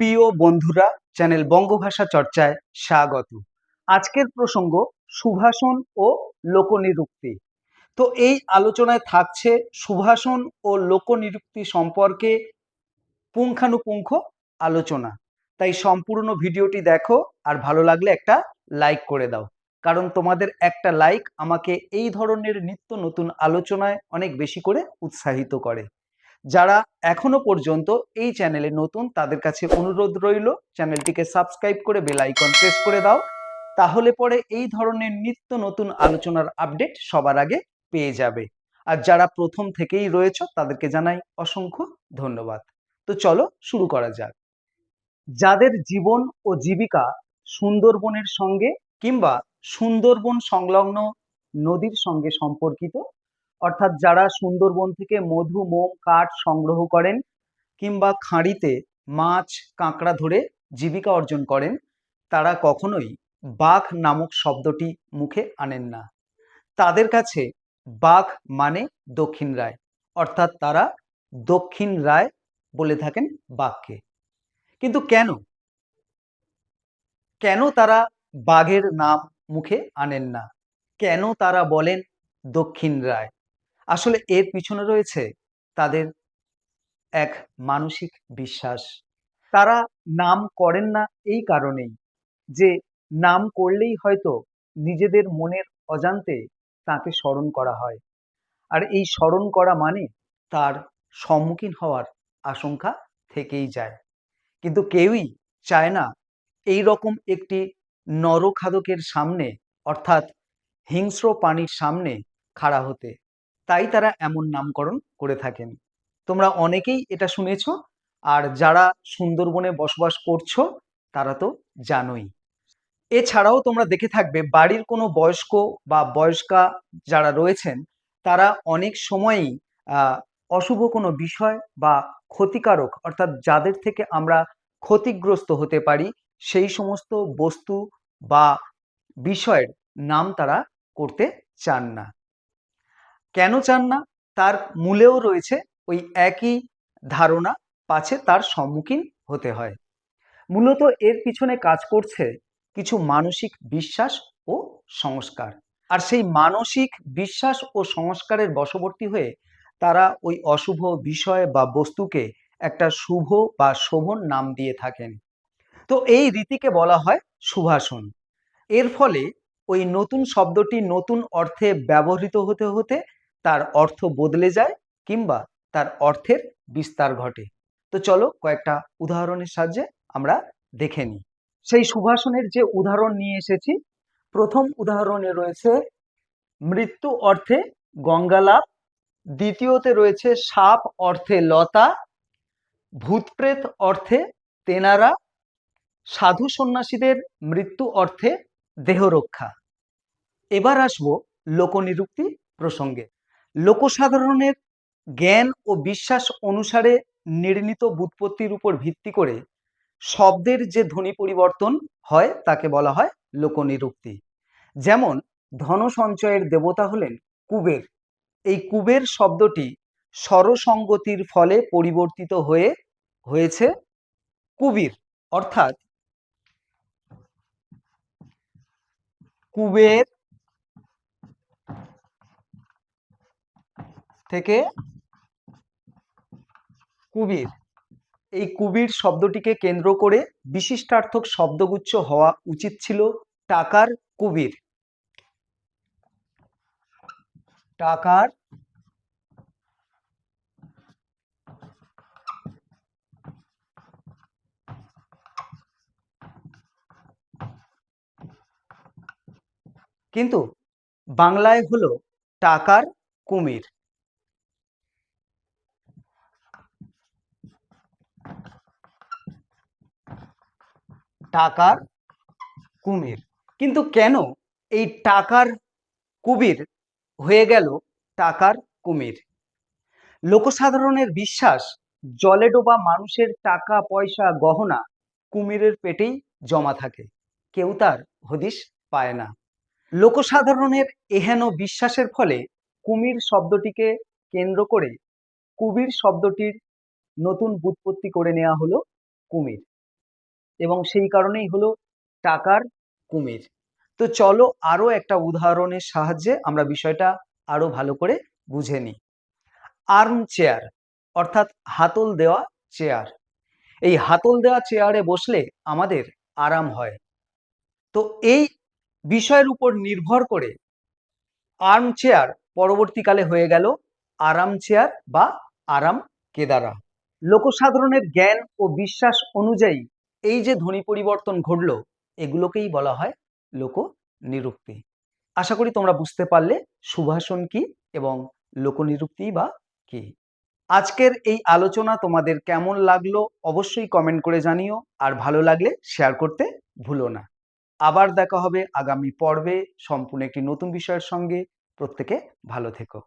প্রিয় বন্ধুরা, চ্যানেল বঙ্গভাষা চর্চায় স্বাগত। আজকের প্রসঙ্গ সুভাষণ ও লোকনিরুক্তি তো এই আলোচনায় থাকছে সুভাষণ ও লোকনিরুক্তি সম্পর্কে পুঙ্খানুপুঙ্খ আলোচনা। তাই সম্পূর্ণ ভিডিওটি দেখো আর ভালো লাগলে একটা লাইক করে দাও। কারণ তোমাদের একটা লাইক আমাকে এই ধরনের নিত্য নতুন আলোচনায় অনেক বেশি করে উৎসাহিত করে। যারা এখনও পর্যন্ত এই চ্যানেলে নতুন, তাদের কাছে অনুরোধ রইল, চ্যানেলটিকে সাবস্ক্রাইব করে বেল আইকন প্রেস করে দাও। তাহলে পরে এই ধরনের নিত্য নতুন আলোচনার আপডেট সবার আগে পেয়ে যাবে। আর যারা প্রথম থেকেই রয়েছে, তাদেরকে জানাই অসংখ্য ধন্যবাদ। তো চলো শুরু করা যাক। যাদের জীবন ও জীবিকা সুন্দরবনের সঙ্গে কিংবা সুন্দরবন সংলগ্ন নদীর সঙ্গে সম্পর্কিত অর্থাৎ যারা সুন্দরবন থেকে মধু, মোম, কাঠ সংগ্রহ করেন কিংবা খাঁড়িতে মাছ, কাঁকড়া ধরে জীবিকা অর্জন করেন, তারা কখনোই বাঘ নামক শব্দটি মুখে আনেন না। তাদের কাছে বাঘ মানে দক্ষিণ রায়, অর্থাৎ তারা দক্ষিণ রায় বলে থাকেন বাঘকে। কিন্তু কেন? কেন তারা বাঘের নাম মুখে আনেন না? কেন তারা বলেন দক্ষিণ রায়? আসলে এর পিছনে রয়েছে তাদের এক মানসিক বিশ্বাস। তারা নাম করেন না এই কারণেই যে নাম করলেই হয়তো নিজেদের মনের অজান্তে তাকে স্মরণ করা হয়। আর এই স্মরণ করা মানে তার সম্মুখীন হওয়ার আশঙ্কা থেকেই যায়। কিন্তু কেউই চায় না এই রকম একটি নরখাদকের সামনে অর্থাৎ হিংস্র প্রাণীর সামনে খাড়া হতে। তাই তারা এমন নামকরণ করে থাকেন। তোমরা অনেকেই এটা শুনেছ, আর যারা সুন্দরবনে বসবাস করছ, তারা তো জানোই। এছাড়াও তোমরা দেখে থাকবে, বাড়ির কোনো বয়স্ক বা বয়স্কা যারা রয়েছেন, তারা অনেক সময়ই অশুভ কোনো বিষয় বা ক্ষতিকারক, অর্থাৎ যাদের থেকে আমরা ক্ষতিগ্রস্ত হতে পারি, সেই সমস্ত বস্তু বা বিষয়ের নাম তারা করতে চান না। কেন চান না? তার মূলেও রয়েছে ওই একই ধারণা, পাছে তার সম্মুখীন হতে হয়। মূলত এর পিছনে কাজ করছে কিছু মানসিক বিশ্বাস ও সংস্কার। আর সেই মানসিক বিশ্বাস ও সংস্কারের বশবর্তী হয়ে তারা ওই অশুভ বিষয় বা বস্তুকে একটা শুভ বা শোভন নাম দিয়ে থাকেন। তো এই রীতিকে বলা হয় সুভাষণ এর ফলে ওই নতুন শব্দটি নতুন অর্থে ব্যবহৃত হতে হতে তার অর্থ বদলে যায় কিংবা তার অর্থের বিস্তার ঘটে। তো চলো কয়েকটা উদাহরণের সাহায্যে আমরা দেখে নিই। সেই সুভাষণের যে উদাহরণ নিয়ে এসেছি, প্রথম উদাহরণে রয়েছে, মৃত্যু অর্থে গঙ্গালাভ দ্বিতীয়তে রয়েছে, সাপ অর্থে লতা। ভূতপ্রেত অর্থে তেনারা। সাধু সন্ন্যাসীদের মৃত্যু অর্থে দেহরক্ষা। এবার আসব লোকনিরুক্তি প্রসঙ্গে। লোকসাধারণের জ্ঞান ও বিশ্বাস অনুসারে নির্ণীত বুৎপত্তির উপর ভিত্তি করে শব্দের যে ধ্বনি পরিবর্তন হয়, তাকে বলা হয় লোকনিরুক্তি। যেমন, ধন সঞ্চয়ের দেবতা হলেন কুবের। এই কুবের শব্দটি স্বরসঙ্গতির ফলে পরিবর্তিত হয়ে, হয়েছে কুবির। অর্থাৎ কুবের থেকে কুবির। এই কুবির শব্দটিকে কেন্দ্র করে বিশিষ্টার্থক শব্দগুচ্ছ হওয়া উচিত ছিল টাকার কুবির। টাকার কিন্তু বাংলায় হলো টাকার কুমির। টাকার কুমির। কিন্তু কেন এই টাকার কুবির হয়ে গেল টাকার কুমির? লোকসাধারণের বিশ্বাস, জলে ডোবা মানুষের টাকা, পয়সা, গহনা কুমিরের পেটেই জমা থাকে। কেউ তার হদিশ পায় না। লোকসাধারণের এহেন বিশ্বাসের ফলে কুমির শব্দটিকে কেন্দ্র করে কুবির শব্দটির নতুন বুৎপত্তি করে নেওয়া হলো কুমির। এবং সেই কারণেই হলো টাকার কুমির। তো চলো আরও একটা উদাহরণের সাহায্যে আমরা বিষয়টা আরও ভালো করে বুঝে নিই। আর্ম চেয়ার, অর্থাৎ হাতল দেওয়া চেয়ার। এই হাতল দেওয়া চেয়ারে বসলে আমাদের আরাম হয়। তো এই বিষয়ের উপর নির্ভর করে আর্ম চেয়ার পরবর্তীকালে হয়ে গেল আরাম চেয়ার বা আরাম কেদারা। লোকসাধারণের জ্ঞান ও বিশ্বাস অনুযায়ী এই যে ধ্বনি পরিবর্তন ঘটলো, এগুলোকেই বলা হয় লোক নিরুক্তি আশা করি তোমরা বুঝতে পারলে সুভাষণ কি এবং লোকনিরুক্তি বা কি। আজকের এই আলোচনা তোমাদের কেমন লাগল অবশ্যই কমেন্ট করে জানিও, আর ভালো লাগলে শেয়ার করতে ভুলো না। আবার দেখা হবে আগামী পর্বে। সম্পূর্ণ একটি নতুন বিষয়ের সঙ্গে প্রত্যেকে ভালো থেকো।